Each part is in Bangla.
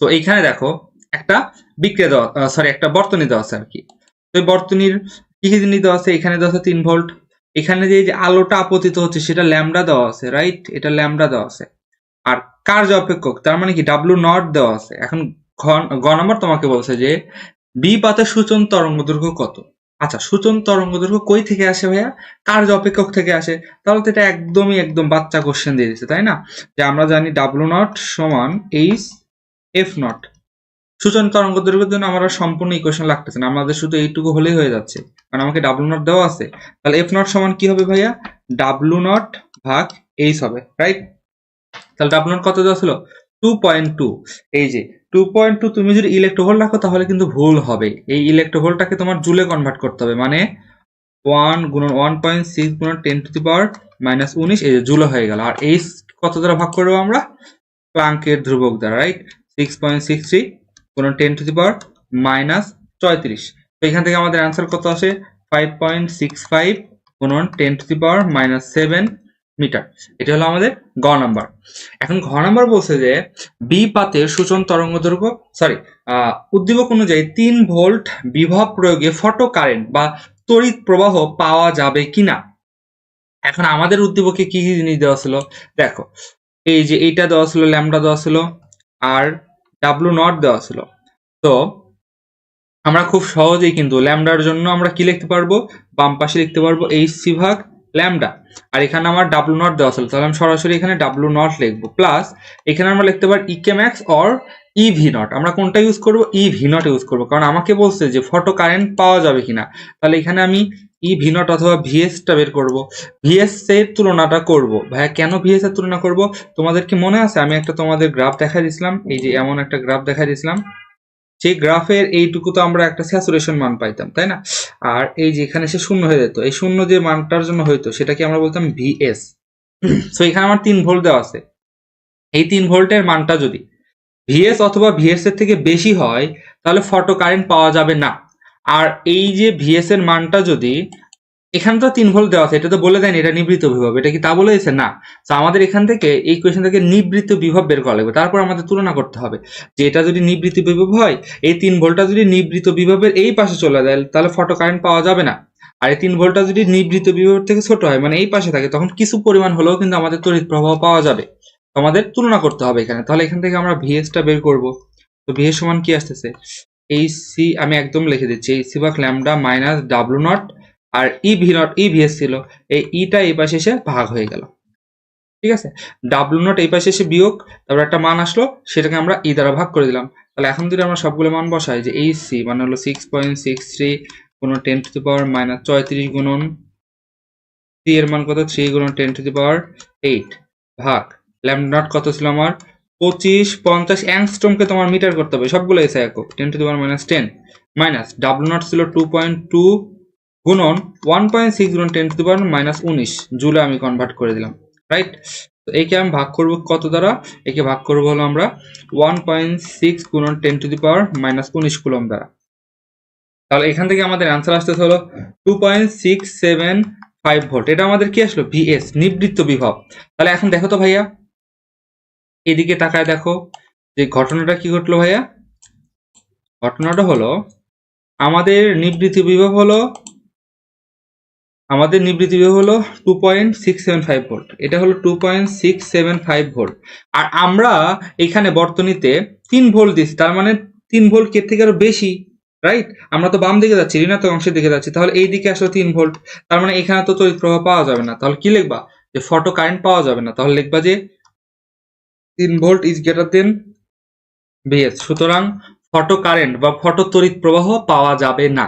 তো এইখানে দেখো, একটা বিক্রিয়া দেওয়া সরি একটা বর্তনী দেওয়া আছে আর কি তো বর্তনীর কি কি জিনিস দেওয়া আছে? এখানে দেওয়া আছে তিন ভোল্ট। এখানে যে আলোটা আপতিত হচ্ছে, সেটা ল্যামডা দেওয়া আছে রাইট এটা ল্যামডা দেওয়া আছে। আর কার্য অপেক্ষক, তার মানে কি ডাব্লু নট দেওয়া আছে। এখন ঘ- নম্বর তোমাকে বলছে যে বি পাতে সূচন তরঙ্গ দৈর্ঘ্য কত? আচ্ছা সূচন তরঙ্গ দৈর্ঘ্য কই থেকে আসে ভাইয়া? কার্য অপেক্ষক থেকে আসে? তাহলে তো এটা একদমই, একদম বাচ্চা কোশ্চেন দিয়ে দিচ্ছে, তাই না? যে আমরা জানি ডাব্লু নট সমান এইচ এফ নট সূচন তরঙ্গ দৈর্ঘ্যের জন্য আমার সম্পূর্ণ ইকুয়েশন লাগতেছে না। আমাদের শুধু এইটুকু হলেই হয়ে যাচ্ছে। কারণ আমাকে ডাব্লু নট দেওয়া আছে। তাহলে এফ নট সমান কি হবে ভাইয়া? ডাব্লু নট ভাগ এইচ হবে রাইট তাহলে ডাব্লু নট কত দেওয়া ছিল? টু পয়েন্ট টু এই যে টু পয়েন্ট টু তুমি যদি ইলেকট্রোভোল্ট রাখো, তাহলে কিন্তু ভুল হবে। এই ইলেকট্রোভোল্টটাকে তোমার জুলে কনভার্ট করতে হবে। মানে ওয়ান গুণন ওয়ান পয়েন্ট সিক্স গুণন ten to the power minus উনিশ, এই যে জুলে হয়ে গেল। আর এইচ কত দ্বারা ভাগ করব আমরা? প্লাঙ্কের ধ্রুবক দ্বারা right six point six three গুণন ten to the power minus চৌত্রিশ তো এখান থেকে আমাদের অ্যান্সার কত আসে? ফাইভ পয়েন্ট সিক্স ফাইভ গুণন ten to the power minus seven metre এটা হলো আমাদের গ নাম্বার এখন ঘ নাম্বার বলছে যে বি পাতের সূচন তরঙ্গ দৈর্ঘ্য সরি উদ্দীপক অনুযায়ী তিন ভোল্ট বিভব প্রয়োগে ফটো কারেন্ট বা তড়িৎ প্রবাহ পাওয়া যাবে কিনা? এখন আমাদের উদ্দীপকে কি কি জিনিস দেওয়া ছিল? দেখো, এই যে এইটা দেওয়া ছিল ল্যামডা দেওয়া ছিল, আর ডাব্লু নট দেওয়া ছিল। তো আমরা খুব সহজেই কিন্তু ল্যামডার জন্য আমরা কি লিখতে পারব? বাম পাশে লিখতে পারব এইচ সি ভাগ ল্যামডা আর এখানে আমার ডাব্লু নট দেওয়া ছিল। তাহলে আমি সরাসরি এখানে ডাব্লু নট লিখব। প্লাস এখানে আমরা লিখতে পারি EK max or E V naught আমরা কোনটা ইউজ করব? ই ভি নট ইউজ করব। কারণ আমাকে বলছে যে ফটো কারেন্ট পাওয়া যাবে কিনা। তাহলে এখানে আমি ই ভি নট অথবা ভিএসটা বের করব। ভিএস এর তুলনাটা করব। ভাইয়া, কেন ভিএস এর তুলনা করব? তোমাদের কি মনে আছে? আমি একটা তোমাদের গ্রাফ দেখা দিয়েছিলাম এই যে এমন একটা গ্রাফ দেখা দিয়েছিলাম সেই গ্রাফের এইটুকু তো আমরা একটা স্যাচুরেশন মান পাইতাম, তাই না? আর এই যে এখানে সে শূন্য হয়ে যেত। এই শূন্য যে মানটার জন্য হইতো, সেটাকে আমরা বলতাম ভিএস তো এখানে আমার তিন ভোল্ট দেওয়া আছে। এই তিন ভোল্টের মানটা যদি ভিএস অথবা ভিএস এর থেকে বেশি হয়, তাহলে ফটো কারেন্ট পাওয়া যাবে না। আর এই যে ভিএস এর মানটা যদি এখানে তো তিন ভোল্ট দেওয়া আছে, এটা তো বলে দেয়নি, এটা নিবৃত্ত বিভব, এটা কি তা বলে দিয়েছে? না। তো আমাদের এখান থেকে এই কোয়েশন থেকে নিবৃত্ত বিভব বের করা লাগবে। তারপর আমাদের তুলনা করতে হবে। যে এটা যদি নিবৃত্ত বিভব হয়, এই তিন ভোল্টটা যদি নিবৃত্ত বিভবের এই পাশে চলে যায়, তাহলে ফটো কারেন্ট পাওয়া যাবে না। আর এই তিন ভোল্টটা যদি নিবৃত্ত বিভবের থেকে ছোট হয় মানে এই পাশে থাকে, তখন কিছু পরিমাণ হলেও কিন্তু আমাদের তড়িৎ প্রবাহ পাওয়া যাবে। আমাদের তুলনা করতে হবে এখানে। তাহলে এখান থেকে আমরা ভিএসটা বের করব। তো ভিএস সমান কি আসতেছে? এই সি আমি একদম লিখে দিচ্ছি, এই সি বাক lambda minus W not R E V naught E VS ছিল, এই ইটা এই পাশে এসে ভাগ হয়ে গেল। ঠিক আছে? ডাব্লু নট এই পাশে এসে বিয়োগ, তারপর একটা মান আসলো, সেটাকে আমরা ই দ্বারা ভাগ করে দিলাম। তাহলে এখন যদি আমরা সবগুলো মান বসাই, যে এই সি মানে হলো সিক্স পয়েন্ট সিক্স থ্রি গুণন ten to the power minus চৌত্রিশ গুণন সি এর মান কত? থ্রি গুণন ten to the power eight ভাগ। ল্যামডা নট কত ছিল আমার? পঁচিশ, পঞ্চাশ অ্যাংস্ট্রমকে তোমার মিটার করতে হবে। সবগুলো এসে একক। Ten to the power minus ten minus W naught ছিল টু পয়েন্ট টু গুণন ওয়ান পয়েন্ট সিক্স গুণন ten to the power minus উনিশ। জুলে আমি কনভার্ট করে দিলাম। রাইট তো একে আমি ভাগ করব কত দ্বারা? একে ভাগ করব হলো আমরা ওয়ান পয়েন্ট সিক্স গুণন ten to the power minus উনিশ কুলম দ্বারা। তাহলে এখান থেকে আমাদের অ্যান্সার আসতেছে হলো two point six seven five volt এটা আমাদের কি আসলো? ভিএস নিবৃত্ত বিভব। তাহলে এখন দেখো তো ভাইয়া। এদিকে তাকায় দেখো যে ঘটনাটা কি ঘটলো ভাইয়া? ঘটনাটা হলো, আমাদের নিবৃত্তি বিভব হলো, আমাদের নিবৃত্তি বিভব হলো two point six seven five volt এটা হলো two point six seven five volt আর আমরা এখানে বর্তনীতে তিন ভোল্ট দিচ্ছি তার মানে তিন ভোল্ট কে থেকে আরও বেশি রাইট আমরা তো বাম দিকে যাচ্ছি, ঋণাত্মক অংশের দিকে যাচ্ছি, তাহলে এই দিকে আসলে তিন ভোল্ট তার মানে এখানে তো তড়িৎ প্রবাহ পাওয়া যাবে না। তাহলে কি লিখবা? যে ফটো কারেন্ট পাওয়া যাবে না। তাহলে লিখবা যে তিন volt is greater than VS সুতরাং ফটো কারেন্ট বা ফটো তড়িৎ প্রবাহ পাওয়া যাবে না।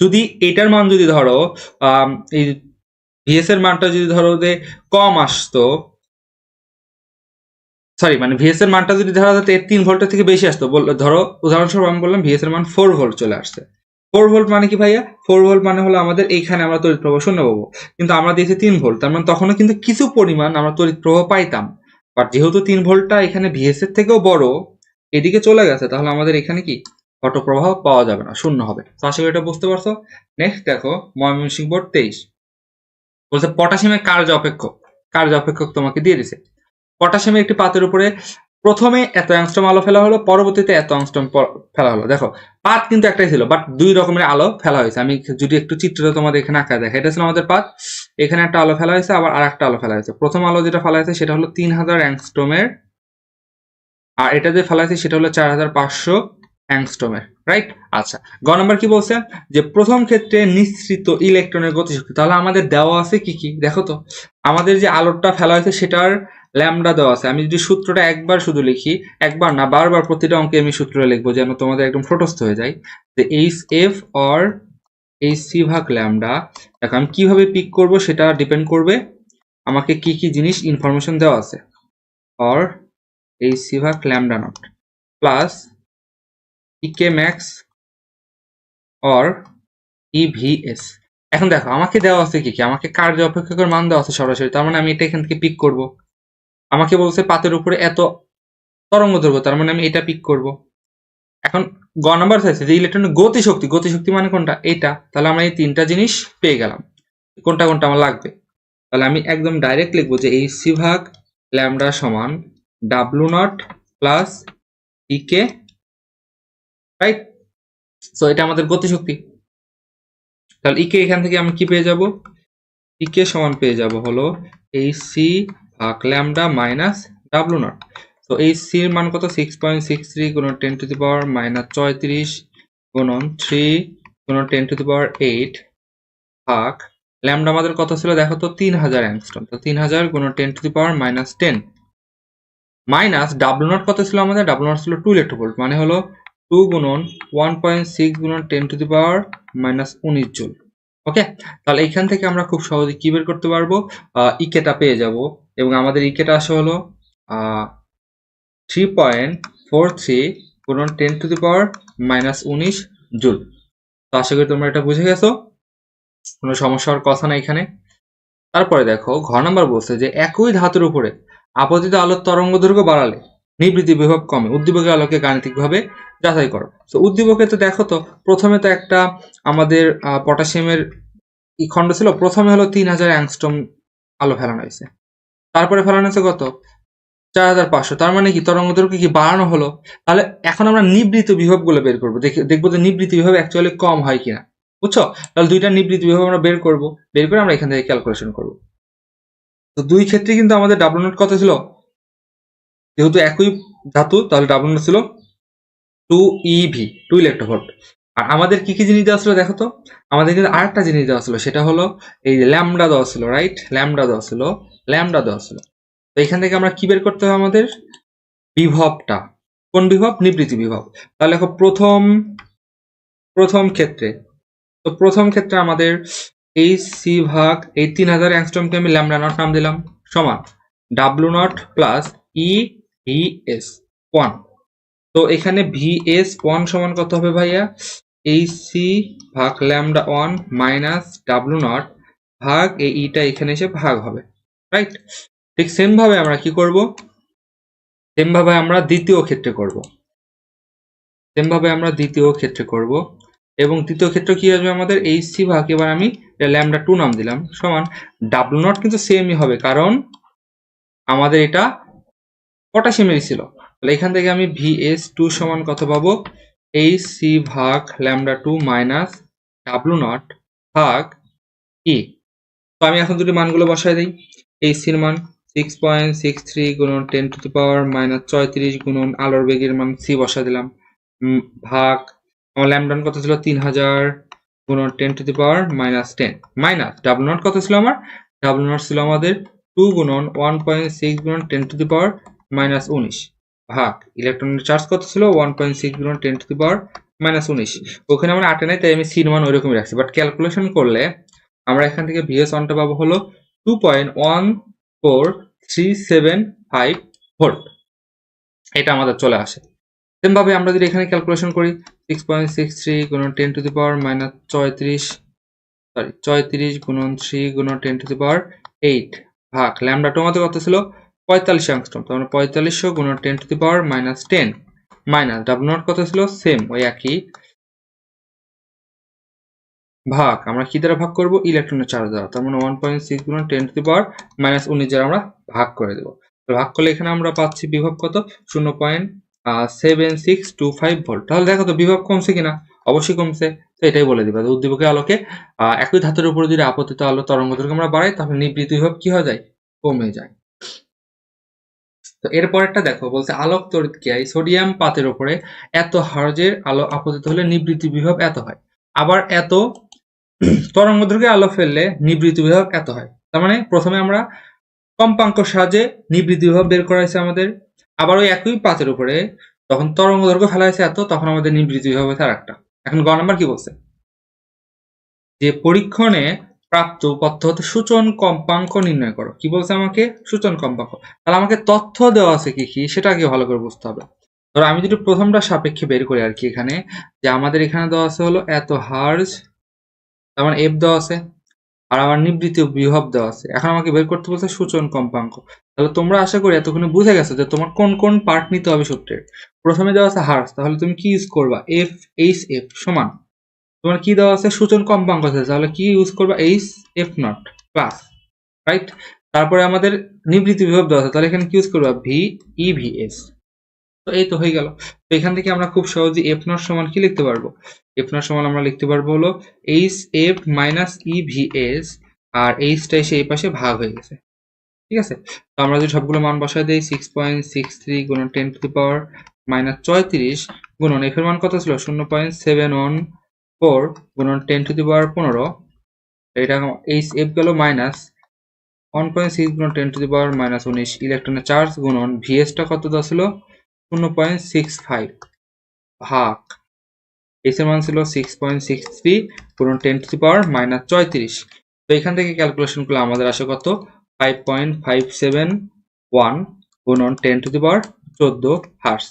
যদি এটার মান যদি ধরো এই ভিএস এর মানটা যদি ধরো যে কম আসতো সরি মানে ভিএস এর মানটা যদি ধরা যেত তিন ভোল্টের থেকে বেশি আসতো ধরো, উদাহরণস্বরূপ আমি বললাম ভিএস এর মান ফোর ভোল্ট চলে আসছে। ফোর ভোল্ট মানে কি ভাইয়া? ফোর ভোল্ট মানে হলো আমাদের এইখানে আমরা তড়িৎ প্রবাহ শূন্য পাবো। কিন্তু আমরা দিয়েছি তিন ভোল্ট, তার মানে তখনও কিন্তু কিছু পরিমাণ আমরা তড়িৎ প্রবাহ পাইতাম। বাট যেহেতু তিন ভোল্টটা এখানে ভিএস এর থেকেও বড়, এদিকে চলে গেছে, তাহলে আমাদের এখানে কি? ফটো প্রবাহ পাওয়া যাবে না, শূন্য হবে। তো আশা করি এটা বুঝতে পারছ। নেক্সট দেখো, ময়মনসিংহ বোর্ড তেইশ। বলছে, পটাশিয়ামের কার্য অপেক্ষক। কার্য অপেক্ষক তোমাকে দিয়ে দিছে। পটাশিয়ামের একটি পাতের উপরে প্রথমে এত অ্যাংস্ট্রম আলো ফেলা হলো, পরবর্তীতে এত অ্যাংস্ট্রম ফেলা হলো। দেখো, পাত কিন্তু একটাই ছিল বাট দুই রকমের আলো ফেলা হয়েছে। আমি যদি একটু চিত্রটা তোমাদের এখানে আঁকা দেখা এটা ছিল আমাদের পাত। এখানে একটা আলো ফেলা হয়েছে, আবার আর একটা আলো ফেলা হয়েছে। প্রথম আলো যেটা ফেলা হয়েছে, সেটা হলো তিন হাজার অ্যাংস্ট্রমের, আর এটা যে ফেলা হয়েছে, সেটা হলো চার হাজার পাঁচশো অ্যাংস্ট্রমের রাইট আচ্ছা গ নম্বর কি বলছে? যে প্রথম ক্ষেত্রে নিঃসৃত ইলেকট্রনের গতিশক্তি, তাহলে আমাদের দেওয়া আছে কি কি? দেখো তো, আমাদের যে আলোটা ফেলা হয়েছে, সেটার ল্যামডা দেওয়া আছে। আমি যদি সূত্রটা একবার শুধু লিখি, একবার না, বারবার প্রতিটা অঙ্কে আমি সূত্রটা লিখব যেন তোমাদের একদম ফটোস্থ হয়ে যায়। যে H F or H C ভাগ ল্যামডা, দেখো আমি কীভাবে পিক করব সেটা ডিপেন্ড করবে। আমাকে কি কি জিনিস ইনফরমেশন দেওয়া আছে? অর এইচ সি ভাগ lambda naught. Plus EK max or EVS এখন দেখো, আমাকে দেওয়া আছে কি কি? আমাকে কার্য অপেক্ষকের মান দেওয়া আছে সরাসরি, তার মানে আমি এটা এখান থেকে পিক করব। আমাকে বলছে পাতের উপরে এত তরঙ্গ ধরবো তার মানে আমি এটা পিক করব। এখন গ নাম্বার চাইছে যে ইলেকট্রনের গতিশক্তি গতিশক্তি মানে কোনটা? এটা। তাহলে আমরা এই তিনটা জিনিস পেয়ে গেলাম। কোনটা কোনটা আমার লাগবে? তাহলে আমি একদম ডাইরেক্ট লিখব যে এই সি ভাগ ল্যামডা সমান W naught plus EK right so এটা আমাদের গতিশক্তি। তাহলে ইকে এখান থেকে আমি কি পেয়ে যাব? ইকে সমান পেয়ে যাব হলো H C lambda minus W naught তো এই সির মান কত? সিক্স পয়েন্ট সিক্স থ্রি গুণন ten to the power minus ছয়ত্রিশ গুণন থ্রি গুণন ten to the power eight ভাগ ল্যামডা আমাদের কত ছিল? দেখো তো তিন হাজার অ্যাংস্ট্রম তো তিন হাজার গুণন ten to the power minus ten minus W naught কত ছিল আমাদের? ডাব্লু নট ছিল টু ইলেকট্রোভোল্ট মানে হলো টু গুণন ওয়ান পয়েন্ট সিক্স গুণন ten to the power minus উনিশ জুল ওকে তাহলে এখান থেকে আমরা খুব সহজে কি বের করতে পারব? ইকেটা পেয়ে যাব। এবং আমাদের ইকেটা আসে হলো থ্রি পয়েন্ট ফোর থ্রি গুণন ten to the power minus উনিশ জুল তো আশা করি তোমরা এটা বুঝে গেছো, কোনো সমস্যা হওয়ার কথা না এখানে। তারপরে দেখো, ঘর নাম্বার বলছে যে, একই ধাতুর উপরে আপতিত আলোর তরঙ্গ দৈর্ঘ্য বাড়ালে নিবৃত্তি বিভব কমে, উদ্দীপকের আলোকে গাণিতিকভাবে যাচাই করো। তো উদ্দীপকে তো দেখো তো, প্রথমে তো একটা আমাদের পটাশিয়ামের ই খণ্ড ছিল, প্রথমে হলো তিন হাজার অ্যাংস্টম আলো ফেলানো হয়েছে। তারপরে ফেলানো হয়েছে কত? চার হাজার পাঁচশো। তার মানে কি? তরঙ্গ দৈর্ঘ্য কি বাড়ানো হলো? তাহলে এখন আমরা নিবৃত্ত বিভবগুলো বের করব। দেখে- দেখব যে নিবৃত্তি বিভব অ্যাকচুয়ালি কম হয় কিনা। বুঝছ? তাহলে দুইটা নিবৃত্তি বিভব আমরা বের করব। বের করে আমরা এখান থেকে ক্যালকুলেশন করব। তো দুই ক্ষেত্রে কিন্তু আমাদের ডাব্লু নোট কত ছিল? যেহেতু একই ধাতু, তাহলে ডাব্লু নোট ছিল টু ইভি টু ইলেকট্রোভোল্ট আর আমাদের কি কি জিনিস দেওয়া ছিল দেখো তো? আমাদের কিন্তু আরেকটা জিনিস দেওয়া ছিল, সেটা হলো এই ল্যামডা দেওয়া ছিল রাইট ল্যামডা দেওয়া ছিল, ল্যামডা দেওয়া ছিল। তো এখান থেকে আমরা কি বের করতে হবে আমাদের? বিভবটা। কোন বিভব? নিবৃত্তি বিভব। তাহলে দেখো, প্রথম প্রথম ক্ষেত্রে, তো প্রথম ক্ষেত্রে আমাদের এই সি ভাগ এই তিন হাজার অ্যাংস্ট্রমকে আমি ল্যামডা নট নাম দিলাম। সমান W naught plus E S one তো এখানে ভি এস ওয়ান সমান কত হবে ভাইয়া? এই সি ভাগ lambda one minus W naught ভাগ এই ইটা এখানে এসে ভাগ হবে রাইট ঠিক সেম ভাবে আমরা কি করব? সেম ভাবে আমরা দ্বিতীয় ক্ষেত্রে করব। সেম ভাবে আমরা দ্বিতীয় ক্ষেত্রে করব এবং তৃতীয় ক্ষেত্রে কি আসবে আমাদের? এই সি ভাগ, এবার আমি ল্যামডা টু নাম দিলাম, সমান ডাব্লু নট কিন্তু সেমই হবে, কারণ আমাদের এটা পটাশিয়ামেরই ছিল। এখান থেকে আমি ভি এস টু সমান কত পাবো? এই সি ভাগ lambda two minus W naught ভাগ ই তো আমি এখন দুটি মানগুলো বসাই দিই। এই সির মান সিক্স পয়েন্ট সিক্স থ্রি গুণন ten to the power minus ছয়ত্রিশ গুণন আলোর বেগের মান সি বসা দিলাম। ভাগ আমার ল্যামডন কত ছিল? তিন হাজার গুণন ten to the power minus ten minus W naught কত ছিল আমার? ডাব্লু নট ছিল আমাদের টু গুণন ওয়ান পয়েন্ট সিক্স গুণন ten to the power minus উনিশ। ভাগ। ইলেকট্রনের চার্জ কত ছিল? ওয়ান পয়েন্ট সিক্স গুণন ten to the power minus উনিশ। ওখানে আমরা আটে নাই, তাই আমি সির মান ওইরকমই রাখছি। বাট ক্যালকুলেশন করলে আমরা এখান থেকে ভিএস ওয়ানটা পাবো হলো two point one four three seven five volt এটা আমাদের চলে আসে। ভাবে আমরা যদি এখানে ক্যালকুলেশন করি সিক্স পয়েন্ট সিক্স থ্রি গুণন ten to the power minus ছয়ত্রিশ সরি ছয়ত্রিশ গুণন থ্রি গুণন ten to the power eight ভাগ। ল্যামডা টু আমাদের কত ছিল? পঁয়তাল্লিশ অ্যাংস্ট্রম তার মানে পঁয়তাল্লিশশো গুণন ten to the power minus ten minus W naught কত ছিল? সেম ওই একই। ভাগ, আমরা কি দ্বারা ভাগ করব? ইলেকট্রনের চার্জ দ্বারা, তার মানে ওয়ান পয়েন্ট সিক্স গুণন ten to the power minus উনিশ দ্বারা আমরা ভাগ করে দেবো। ভাগ করলে এখানে আমরা পাচ্ছি বিভব কত? শূন্য point seven six two five volt তাহলে দেখো তো বিভব কমছে কিনা? অবশ্যই কমছে, তো এটাই বলে দিবা। উদ্দীপকের আলোকে একই ধাতুর উপরে যদি আপতিত আলো তরঙ্গ আমরা বাড়াই, তাহলে নিবৃত্ত বিভব কি হয়ে যায়? কমে যায়। তো এরপরেরটা দেখো, বলছে আলোক তড়িৎ ক্রিয়ায় সোডিয়াম পাতের উপরে এত হার্জের আলো আপতিত হলে নিবৃত্তি বিভব এত হয়। আবার এত তরঙ্গ দৈর্ঘ্যে আলো ফেললে নিবৃত্তি বিভব এত হয়। তার মানে প্রথমে আমরা কম্পাঙ্ক সাহায্যে নিবৃত্তি বিভব বের করা হয়েছে আমাদের। আবার ওই একই পাতের উপরে তখন তরঙ্গ দৈর্ঘ্য ফেলা হয়েছে এত, তখন আমাদের নিবৃত্তি বিভব হয়েছে আর একটা এখন গ নাম্বার কি বলছে? যে পরীক্ষণে প্রাপ্ত উপাত্ত হতে সূচন কম্পাঙ্ক নির্ণয় করো। কি বলছে আমাকে? সূচন কম্পাঙ্ক। তাহলে আমাকে তথ্য দেওয়া আছে কি কি, সেটা ভালো করে বুঝতে হবে। ধরো আমি যদি প্রথমটা সাপেক্ষে বের করি আর কি এখানে, যে আমাদের এখানে দেওয়া আছে হলো এত হার্জ, তার মানে এফ দেওয়া আছে, আর আমার নিবৃত্তি বিভব দেওয়া আছে। এখন আমাকে বের করতে বলছে সূচন কম্পাঙ্ক। তাহলে তোমরা আশা করি এতক্ষণে বুঝে গেছো যে তোমার কোন কোন পার্ট নিতে হবে সূত্রের। প্রথমে দেওয়া আছে হার্স তাহলে তুমি কি ইউজ করবা? এফ এইচ এফ সমান। তোমার কি দেওয়া আছে? সূচন কম্পাঙ্ক আছে। তাহলে কি ইউজ করবা? H F naught plus right তারপরে আমাদের নিবৃত্তি বিভব দেওয়া আছে। তাহলে এখানে কি ইউজ করবা? ভি ই ভি এস তো এই তো হয়ে গেল। তো এখান থেকে আমরা খুব সহজে এফ নট সমান কি লিখতে পারব? এফ নট সমান আমরা লিখতে পারব হলো H F minus E V S আর এইচটা এসে এই পাশে ভাগ হয়ে গেছে। ঠিক আছে? তো আমরা যদি সবগুলো মান বসায় দিই সিক্স পয়েন্ট সিক্স থ্রি গুণন ten to the power minus ছয়ত্রিশ গুণন এফ এর মান কত ছিল? শূন্য পয়েন্ট সেভেন ওয়ান ফোর গুণন টেন টু দি পাওয়ার পনেরো, এটা এইচ এফ গেল মাইনাস ওয়ান পয়েন্ট সিক্স গুণন ten to the power minus উনিশ ইলেকট্রনের চার্জ গুণন ভিএসটা কত দেওয়া ছিল শূন্য পয়েন্ট সিক্স ফাইভ ভাগ। এর মান ছিল সিক্স পয়েন্ট সিক্স থ্রি গুণন ten to the power minus ছয়ত্রিশ। তো এখান থেকে ক্যালকুলেশন করলে আমাদের আসে কত? Five point five seven one গুণন টেন টু দি পাওয়ার চোদ্দ হার্স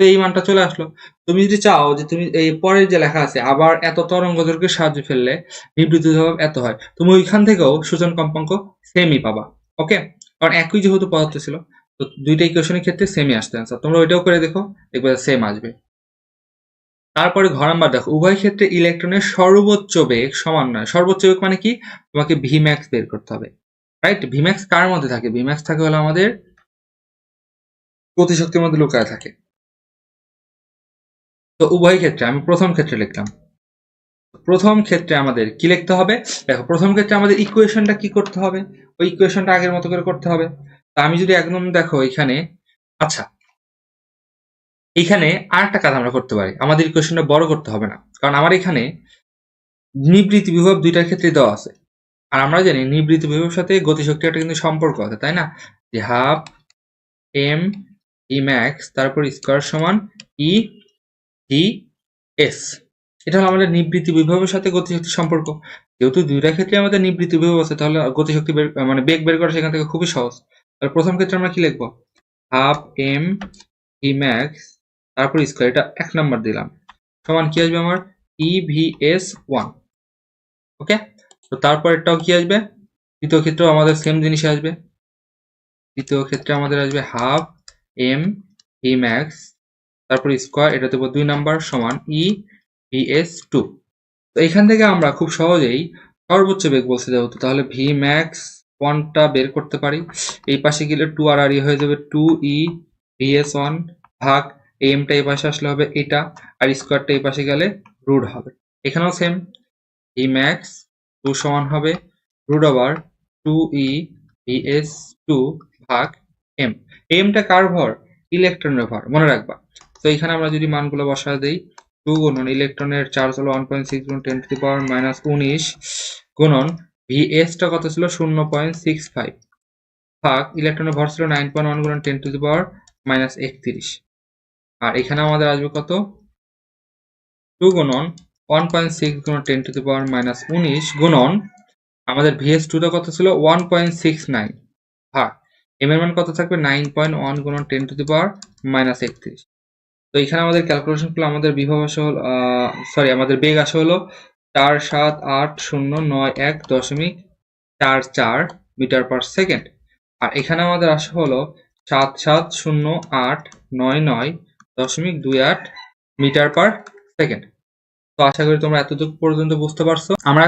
তো এই মানটা চলে আসলো। তুমি যদি চাও যে তুমি এই পরের যে লেখা আছে, আবার এত তরঙ্গ দৈর্ঘ্যের সাহায্যে ফেললে নিবৃত্তি বিভব এত হয়, তুমি ওইখান থেকেও সূচন কম্পাঙ্ক সেমই পাবা ওকে কারণ একই যেহেতু পদার্থ ছিল, তো দুইটা ইকুয়েশনের ক্ষেত্রে সেমই আসতে আনসার তোমরা ওইটাও করে দেখো, দেখবে সেম আসবে। তারপরে ঘর নাম্বার দেখো, উভয় ক্ষেত্রে ইলেকট্রনের সর্বোচ্চ বেগ সমান নয়। সর্বোচ্চ বেগ মানে কি? তোমাকে ভি ম্যাক্স বের করতে হবে রাইট ভি ম্যাক্স কার মধ্যে থাকে? ভি ম্যাক্স থাকে হলো আমাদের গতিশক্তির মধ্যে লুকায় থাকে। তো উভয় ক্ষেত্রে, আমি প্রথম ক্ষেত্রে লিখলাম প্রথম ক্ষেত্রে আমাদের কি লিখতে হবে? দেখো, প্রথম ক্ষেত্রে আমাদের ইকুয়েশনটা কি করতে হবে? ওই ইকুয়েশনটা আগের মতো করে করতে হবে। তা আমি যদি একদম দেখো এখানে আচ্ছা এখানে আর একটা কাজ আমরা করতে পারি। আমাদের ইকুয়েশনটা বড় করতে হবে না। কারণ আমার এখানে নিবৃত্তি বিভব দুইটার ক্ষেত্রে দেওয়া আছে। আর আমরা জানি নিবৃত্তি বিভবের সাথে গতিশক্তি একটা কিন্তু সম্পর্ক আছে, তাই না? যে হাফ এম ই ম্যাক্স তারপর স্কোয়ার সমান ই টি এস। এটা হলো আমাদের নিবৃত্তি বিভবের সাথে গতিশক্তির সম্পর্ক। যেহেতু দুইটা ক্ষেত্রে আমাদের নিবৃত্তি বিভব আছে, তাহলে গতিশক্তি বের মানে বেগ বের করা সেখান থেকে খুবই সহজ। তাহলে প্রথম ক্ষেত্রে আমরা কি লিখব? হাফ এম ই ম্যাক্স, তারপর স্কোয়ার, এটা এক নাম্বার দিলাম। সমান কি আসবে আমার? E V S one. Okay? তো তারপর এটাও কি আসবে? দ্বিতীয় ক্ষেত্রেও আমাদের সেম জিনিস আসবে। দ্বিতীয় ক্ষেত্রে আমাদের আসবে হাফ এম ই ম্যাক্স তারপর স্কোয়ার এটা দেবো দুই নাম্বার সমান ই ভি এস টু তো এখান থেকে আমরা খুব সহজেই সর্বোচ্চ বেগ বলছে যেহেতু, তাহলে ভি ম্যাক্স ওয়ানটা বের করতে পারি। এই পাশে গেলে টু আর আর ই হয়ে যাবে two E V S one ভাগ এমটা এই পাশে আসলে হবে এটা, আর স্কোয়ারটা এই পাশে গেলে রুট হবে। এখানেও সেম ই ম্যাক্স টু সমান হবে root over two E V S two ভাগ এম এমটা কার ভর? ইলেকট্রনের ভর, মনে রাখবা। তো এখানে আমরা যদি মানগুলো বসা দেই টু গুণন ইলেকট্রনের চার্জ হলো ওয়ান পয়েন্ট সিক্স গুণ ten to the power minus উনিশ গুণন ভি টা কত ছিল? শূন্য পয়েন্ট সিক্স ফাইভ ভাগ ইলেকট্রনের ভর ছিল নাইন পয়েন্ট ওয়ান গুণন ten to the power minus একত্রিশ। আর এখানে আমাদের আসবে কত? টু গুণন ওয়ান পয়েন্ট সিক্স গুণন ten to the power minus উনিশ গুণন আমাদের ভিএস টুটা কত ছিল? ওয়ান পয়েন্ট সিক্স নাইন ভাগ এম এর মান কত থাকবে? নাইন পয়েন্ট ওয়ান গুণন ten to the power minus একত্রিশ। তো এখানে আমাদের ক্যালকুলেশন করলে আমাদের বিভব আসে হলো সরি আমাদের বেগ আসে হলো চার সাত আট শূন্য নয় এক দশমিক চার চার মিটার পার সেকেন্ড। আর এখানে আমাদের আসে হলো সাত সাত শূন্য আট নয় নয় দশমিক দুই আট মিটার পার সেকেন্ড। তো আশা করি তোমরা এতটুকু পর্যন্ত বুঝতে পারছ। আমরা